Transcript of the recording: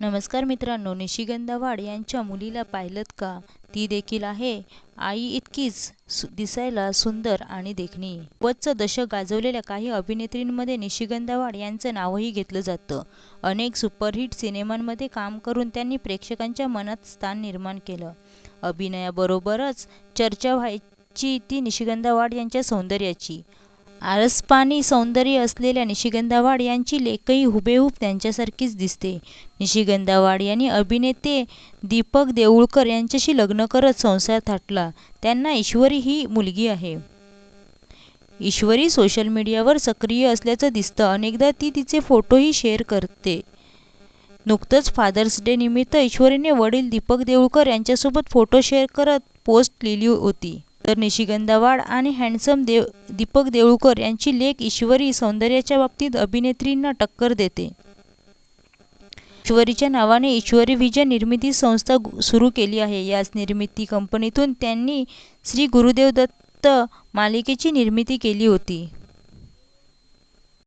नमस्कार मित्रांनो निशिगंधा वाड यांच्या मुलीला पाहिलंत का? ती देखील आहे. आई इतकीच सु दिसायला सुंदर आणि देखणी. वच्च दशक गाजवलेल्या काही अभिनेत्रींमध्ये निशिगंधा वाड यांचं नावही घेतलं जातं. अनेक सुपरहिट सिनेमांमध्ये काम करून त्यांनी प्रेक्षकांच्या मनात स्थान निर्माण केलं. अभिनयाबरोबरच चर्चा व्हायची ती निशिगंधा वाड यांच्या सौंदर्याची. आळसपाणी सौंदर्य असलेल्या निशिगंधा वाड यांची लेखही हुबेहूब त्यांच्यासारखीच दिसते. निशिगंधा वाड यांनी अभिनेते दीपक देऊळकर यांच्याशी लग्न करत संसार थाटला. त्यांना ईश्वरी ही मुलगी आहे. ईश्वरी सोशल मीडियावर सक्रिय असल्याचं दिसतं. अनेकदा ती तिचे फोटोही शेअर करते. नुकतंच फादर्स डे निमित्त ईश्वरीने वडील दीपक देऊळकर यांच्यासोबत फोटो शेअर करत पोस्ट लिहिली होती. तर निशिगंधा वाड आणि हँडसम देव दीपक देऊळकर यांची लेख ईश्वरी सौंदर्याच्या बाबतीत अभिनेत्रींना टक्कर देते. ईश्वरीच्या नावाने ईश्वरी विजय निर्मिती संस्था सुरू केली आहे. याच निर्मिती कंपनीतून त्यांनी श्री गुरुदेव दत्त मालिकेची निर्मिती केली होती.